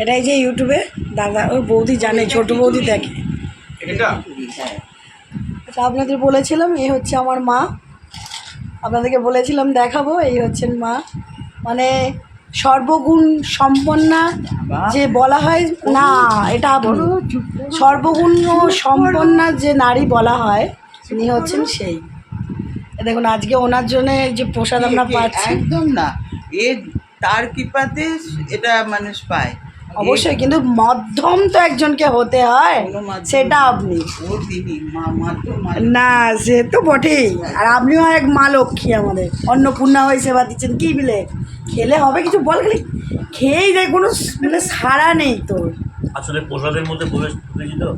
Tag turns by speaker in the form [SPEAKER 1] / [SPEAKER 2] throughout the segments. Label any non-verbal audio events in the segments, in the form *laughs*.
[SPEAKER 1] এটা এই যে ইউটিউবে দাদা ওই বৌদি জানে ছোট বৌদি দেখে। আচ্ছা আপনাদের বলেছিলাম এই হচ্ছে আমার মা। আপনাদেরকে বলেছিলাম দেখাবো এই হচ্ছেন মা। মানে সর্বগুণ সম্পন্না যে বলা হয় না এটা সর্বগুণ ও সম্পন্না যে নারী বলা হয় তিনি হচ্ছেন সেই। দেখুন আজকে ওনার জন্য যে প্রসাদ আমরা পাচ্ছি।
[SPEAKER 2] একদম না। এ তার কৃপাতে এটা মানুষ পায়।
[SPEAKER 1] অবশ্যই কিন্তু মধ্যম তো একজনকে হতে হয় সেটা আপনি। না সে তো বটেই। আর আপনিও এক মা লক্ষ্মী আমাদের। অন্নপূর্ণা হয়ে সেবা দিচ্ছেন কি বিলে? খেলে হবে কিছু বল খালি। খেয়েই দেয় কোনো মানে সাড়া নেই তোর।
[SPEAKER 3] আসলে প্রসাদের মধ্যে প্রবেশ করেছি তো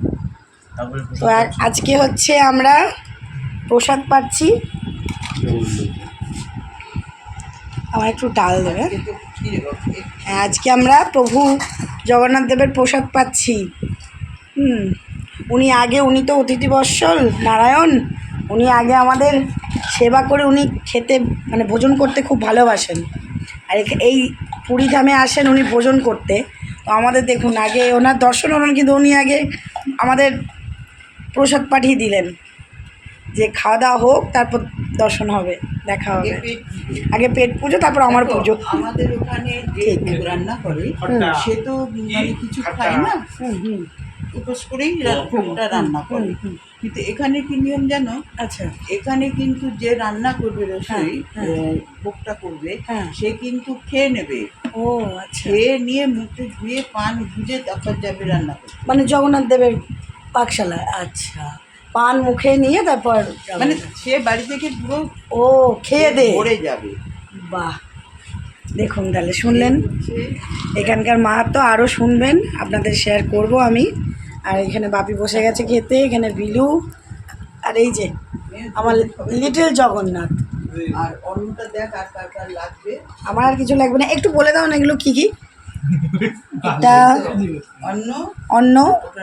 [SPEAKER 1] তো আজকে হচ্ছে আমরা প্রসাদ পাচ্ছি। আমার একটু ডাল দেবে হ্যাঁ আজকে আমরা প্রভু জগন্নাথ দেবের প্রসাদ পাচ্ছি। হুম উনি আগে উনি তো অতিথি বৎসল নারায়ণ। উনি আগে আমাদের সেবা করে উনি খেতে মানে ভোজন করতে খুব ভালোবাসেন। আর এই পুরীধামে আসেন উনি ভোজন করতে। তো আমাদের দেখুন আগে ওনার দর্শন হলেন কিন্তু উনি আগে আমাদের প্রসাদ পাঠিয়ে দিলেন। যে খাওয়া দাওয়া হোক তারপর দর্শন হবে দেখা হবে। আগে পেট পুজো। তারপর আমার পুজো।
[SPEAKER 2] আমাদের ওখানে যে রান্না করে সে তো মানে কিছু খায় না।
[SPEAKER 1] হুম হুম।
[SPEAKER 2] উপোস করেই ভোগটা রান্না করে। কিন্তু এখানে কি নিয়ম জানো?
[SPEAKER 1] আচ্ছা।
[SPEAKER 2] এখানে কিন্তু যে রান্না করবে রসই
[SPEAKER 1] হ্যাঁ,
[SPEAKER 2] ভোগটা করবে
[SPEAKER 1] হ্যাঁ।
[SPEAKER 2] সে কিন্তু খেয়ে নেবে।
[SPEAKER 1] ও আচ্ছা।
[SPEAKER 2] খেয়ে নিয়ে মুখে ধুয়ে পান ভুজে তারপর যাবে রান্না করতে।
[SPEAKER 1] মানে জগন্নাথ দেবের পাকশালায় আচ্ছা। পান মুখে নিয়ে তারপর
[SPEAKER 2] মানে সে বাড়ি থেকে পুরো
[SPEAKER 1] ও খেয়ে দে।
[SPEAKER 2] ভরে যাবে।
[SPEAKER 1] বাহ। দেখুন তাহলে শুনলেন? এখানকার মা তো আরও শুনবেন আপনাদের শেয়ার করব আমি। আর এখানে বাপি বসে গেছে খেতে এখানে বিলু। আর এই যে আমার লিটল জগন্নাথ।
[SPEAKER 2] আর অন্নটা দেখ আর লাগবে।
[SPEAKER 1] আমার আর কিছু লাগবে না। একটু বলে দাও না এগুলো কী কী? এটা
[SPEAKER 2] অন্ন
[SPEAKER 1] অন্ন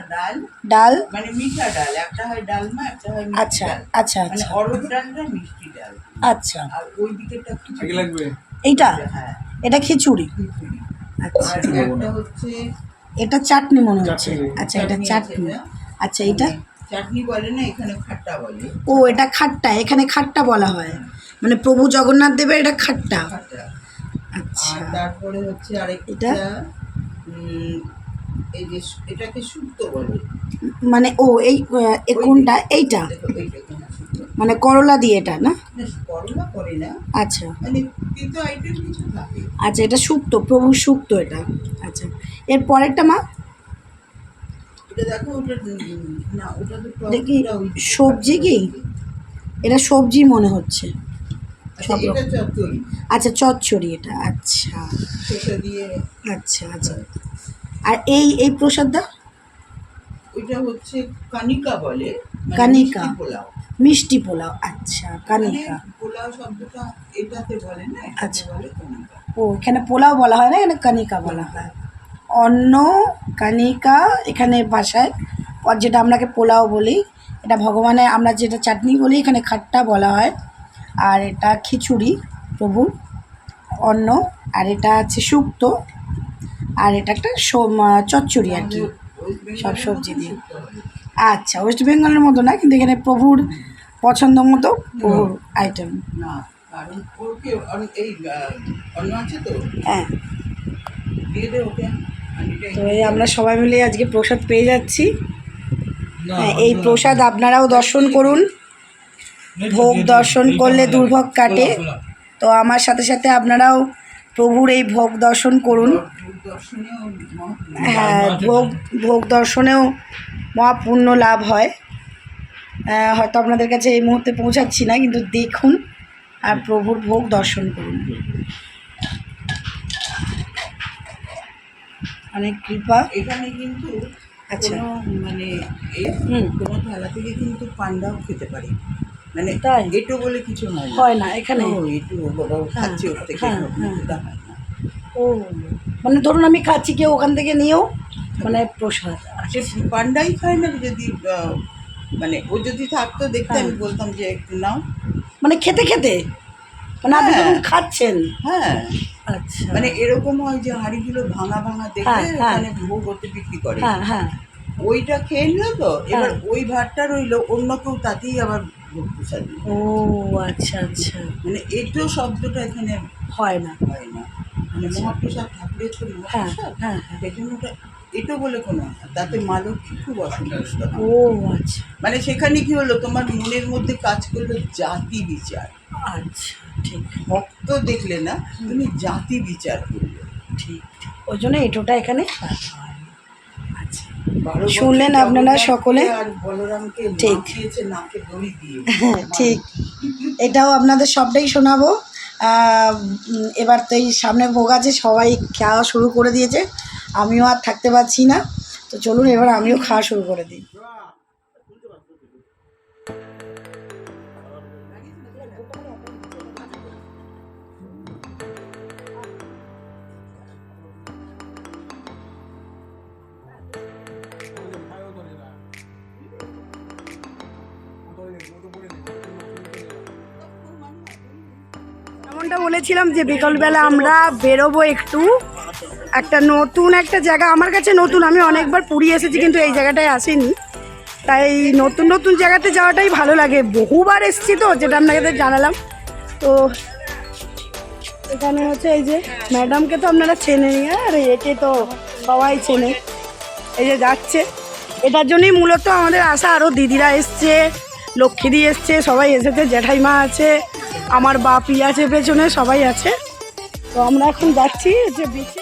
[SPEAKER 2] ডাল?
[SPEAKER 1] ডাল।
[SPEAKER 2] মানে মিঠা ডাল একটা হয় ডালমা একটা হয়
[SPEAKER 1] আচ্ছা আচ্ছা
[SPEAKER 2] মানে
[SPEAKER 1] আচ্ছা।
[SPEAKER 2] ডালটা মিষ্টি ডাল।
[SPEAKER 1] আচ্ছা।
[SPEAKER 2] আর ওই দিকেরটা
[SPEAKER 3] লাগবে?
[SPEAKER 1] এইটা?
[SPEAKER 2] হ্যাঁ।
[SPEAKER 1] এটা খিচুড়ি। আচ্ছা।
[SPEAKER 2] একটা হচ্ছে
[SPEAKER 1] এটা চাটনি মনে হচ্ছে। আচ্ছা এটা
[SPEAKER 2] চাটনি এটা।
[SPEAKER 1] আচ্ছা এটা?
[SPEAKER 2] চাটনি বলে না এখানে খাট্টা বলে।
[SPEAKER 1] ও এটা খাট্টা। এখানে খাট্টা বলা হয়। মানে প্রভু জগন্নাথ দেবের এটা খাট্টা।
[SPEAKER 2] খাট্টা।
[SPEAKER 1] আচ্ছা।
[SPEAKER 2] তারপরে হচ্ছে আরেকটা
[SPEAKER 1] এটা?
[SPEAKER 2] এই যে এটাকে শুক্তো বলে।
[SPEAKER 1] মানে ও এই কোনটা? এইটা?
[SPEAKER 2] শুক্তো
[SPEAKER 1] মানে করলা দিয়ে এটা না?
[SPEAKER 2] করলা করে না।
[SPEAKER 1] আচ্ছা।
[SPEAKER 2] মানে আইটেম কিছু থাকে।
[SPEAKER 1] আচ্ছা এটা শুক্তো প্রভু শুক্তো এটা। আচ্ছা। এর পরেরটা মা?
[SPEAKER 2] দেখি
[SPEAKER 1] সবজি কি? এটা সবজি মনে হচ্ছে। সব
[SPEAKER 2] এটা
[SPEAKER 1] আচ্ছা চচ্চড়ি এটা আচ্ছা।
[SPEAKER 2] দিয়ে
[SPEAKER 1] আচ্ছা আচ্ছা। আর এই এই প্রসাদটা?
[SPEAKER 2] ওইটা হচ্ছে কানিকা বলে মানে
[SPEAKER 1] কানিকা।
[SPEAKER 2] পোলাও।
[SPEAKER 1] মিষ্টি পোলাও আচ্ছা কানিকা।
[SPEAKER 2] মানে পোলাও শব্দটা এটাতে বলে না
[SPEAKER 1] আচ্ছা।
[SPEAKER 2] বলে কানিকা।
[SPEAKER 1] ও এখানে পোলাও বলা হয় না এখানে কানিকা বলা হয়। অন্ন কানিকা এখানে ভাষায় আর যেটা আমরাকে পোলাও বলি এটা ভগবানের আমরা যেটা চাটনি বলি এখানে খাট্টা বলা হয়। আর এটা খিচুড়ি প্রভু। অন্ন আর এটা আছে শুক্তো। আর এটা একটা চচ্চড়ি আর কি সব সবজি দিয়ে। আচ্ছা ওয়েস্ট বেঙ্গলের মতো না কিন্তু এখানে প্রভুর পছন্দ মতো প্রভুর আইটেম হ্যাঁ। তো এই আমরা সবাই মিলে আজকে প্রসাদ পেয়ে যাচ্ছি। হ্যাঁ, এই প্রসাদ আপনারাও দর্শন করুন। ভোগ দর্শন করলে দুর্ভোগ কাটে। তো আমার সাথে সাথে আপনারাও প্রভুর এই ভোগ দর্শন করুন। হ্যাঁ ভোগ ভোগ দর্শনেও মহাপূর্ণ লাভ হয়। হয়তো আপনাদের কাছে এই মুহূর্তে পৌঁছাচ্ছি না কিন্তু দেখুন আর প্রভুর ভোগ দর্শন করুন। অনেক কৃপা।
[SPEAKER 2] এখানে কিন্তু
[SPEAKER 1] আচ্ছা।
[SPEAKER 2] মানে। কোনো থালা থেকে কিন্তু পান্ডাও খেতে পারে। মানে
[SPEAKER 1] তাই?
[SPEAKER 2] এটো বলে কিছু হয় না
[SPEAKER 1] হয় না এখানে
[SPEAKER 2] ও, এটু বাবা খাচ্ছে ওর থেকে
[SPEAKER 1] হ্যাঁ, হ্যাঁ।
[SPEAKER 2] হয়।
[SPEAKER 1] ও মানে ধরুন আমি খাচ্ছি কেউ ওখান থেকে নিয়েও মানে প্রসাদ
[SPEAKER 2] সে পান্ডাই খায় না যদি মানে ও যদি থাকতো দেখতে আমি
[SPEAKER 1] হ্যাঁ।
[SPEAKER 2] বলতাম যে একটু নাও
[SPEAKER 1] মানে খেতে খেতে মানে আপনি
[SPEAKER 2] হ্যাঁ।
[SPEAKER 1] খাচ্ছেন
[SPEAKER 2] হ্যাঁ
[SPEAKER 1] আচ্ছা
[SPEAKER 2] মানে এরকম হয় যে হাঁড়িগুলো ভাঙা ভাঙা দেখে
[SPEAKER 1] হ্যাঁ, হ্যাঁ।
[SPEAKER 2] ওখানে ভোগ ওতে বিক্রি করে
[SPEAKER 1] হ্যাঁ হ্যাঁ
[SPEAKER 2] ওইটা খেয়ে নিল তো এবার
[SPEAKER 1] হ্যাঁ।
[SPEAKER 2] ওই ভাতটা রইল অন্য কেউ তাতেই আবার
[SPEAKER 1] ও আচ্ছা আচ্ছা।
[SPEAKER 2] মানে এটো শব্দটা এখানে
[SPEAKER 1] হয় না।
[SPEAKER 2] হয় না। মানে মহাপ্রসাদ ঠাকুরের তো
[SPEAKER 1] হ্যাঁ
[SPEAKER 2] মহাপ্রসাদ।
[SPEAKER 1] হ্যাঁ হ্যাঁ।
[SPEAKER 2] সেজন্য ওটা এটো বলে কোনো হয় না। তাতে মা লক্ষ্মী খুব অসন্তুষ্ট।
[SPEAKER 1] ও আচ্ছা।
[SPEAKER 2] মানে সেখানে কি হলো? তোমার মনের মধ্যে কাজ করল জাতি বিচার।
[SPEAKER 1] আচ্ছা ঠিক।
[SPEAKER 2] ভক্ত দেখলে না তুমি জাতি বিচার করলে।
[SPEAKER 1] ঠিক ঠিক। ওই জন্য এটোটা এখানে হয় না। আচ্ছা
[SPEAKER 2] বারো বছর
[SPEAKER 1] শুনলেন আপনারা সকলে? ঠিক। *laughs* ঠিক। এটাও আপনাদের সবটাই শোনাবো। এবার তো এই সামনে ভোগ আছে সবাই খাওয়া শুরু করে দিয়েছে। আমিও আর থাকতে পারছি না। তো চলুন এবার আমিও খাওয়া শুরু করে দিই। এমনটা বলেছিলাম যে বিকালবেলা আমরা বেরোবো একটু, একটা নতুন একটা জায়গা, আমার কাছে নতুন, আমি অনেকবার পুরী এসেছি কিন্তু এই জায়গাটায় আসিনি। তাই নতুন নতুন জায়গাতে যাওয়াটাই ভালো লাগে। বহুবার এসেছি তো, যেটা আপনাদের জানালাম। তো এখানে হচ্ছে এই যে ম্যাডামকে তো আপনারা চেনেন আর একে তো সবাই চেনে। এই যে যাচ্ছে। এটার জন্যই মূলত আমাদের আসা আরও দিদিরা এসছে, লক্ষ্মীদি এসছে, সবাই এসেছে জ্যাঠাইমা আছে। আমার বাপি আছে পেছনে সবাই আছে। তো আমরা এখন যাচ্ছি যে বিচে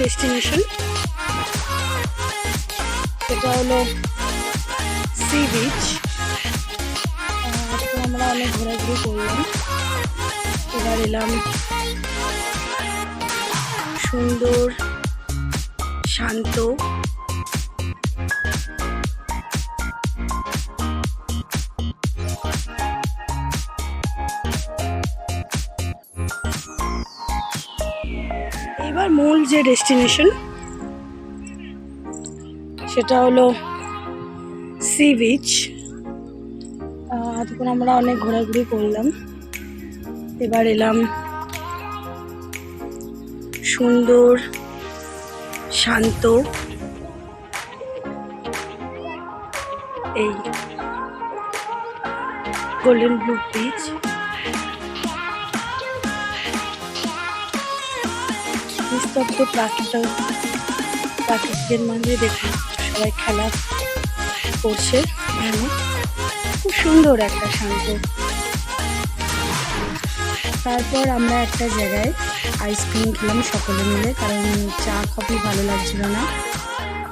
[SPEAKER 1] ডেস্টিনেশন এটা হলো সি বিচ আমরা অনেক ঘোরাঘুরি করলাম। এবার এলাম সুন্দর শান্ত যে ডেস্টিনেশন, সেটা হলো সি বিচ। এতক্ষণ আমরা অনেক ঘোরাঘুরি করলাম। এবার এলাম সুন্দর, শান্ত। এই গোল্ডেন ব্লু বিচ নিস্তব্ধ মাঝে দেখুন সবাই খেলা করছে এখানে। খুব সুন্দর একটা শান্ত। তারপর আমরা একটা জায়গায় আইসক্রিম খেলাম সকলে মিলে, কারণ চা কফি ভালো লাগছিল না।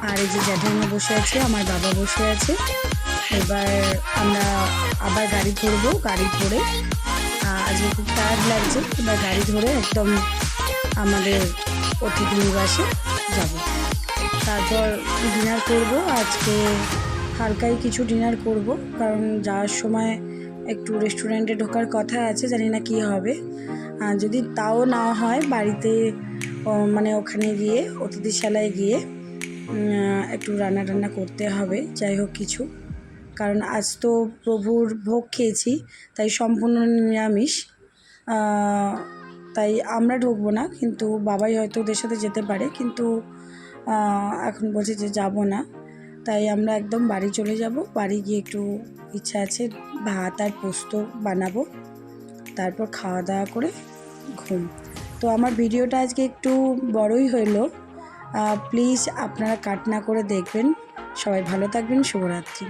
[SPEAKER 1] আর এই যে জ্যাঠাইমা বসে আছে, আমার বাবা বসে আছে। এবার আমরা আবার গাড়ি ধরবো, গাড়ি ধরে আজকে খুব টায়ার্ড লাগছে, এবার গাড়ি ধরে একদম আমাদের অতিথি নিবাসে যাব। তারপর ডিনার করব, আজকে হালকাই কিছু ডিনার করব, কারণ যাওয়ার সময় একটু রেস্টুরেন্টে ঢোকার কথা আছে, জানি না কী হবে। যদি তাও না হয়, বাড়িতে মানে ওখানে গিয়ে অতিথিশালায় গিয়ে একটু রান্না টান্না করতে হবে, যাই হোক কিছু। কারণ আজ তো প্রভুর ভোগ খেয়েছি, তাই সম্পূর্ণ নিরামিষ। তাই আমরা ঢুকবো না, কিন্তু বাবাই হয়তো ওদের সাথে যেতে পারে, কিন্তু এখন বলছে যে যাব না। তাই আমরা একদম বাড়ি চলে যাব, বাড়ি গিয়ে একটু ইচ্ছা আছে ভাত আর পোস্ত বানাবো, তারপর খাওয়া দাওয়া করে ঘুম। তো আমার ভিডিওটা আজকে একটু বড়ই হইল প্লিজ আপনারা কাট না করে দেখবেন। সবাই ভালো থাকবেন, শুভরাত্রি।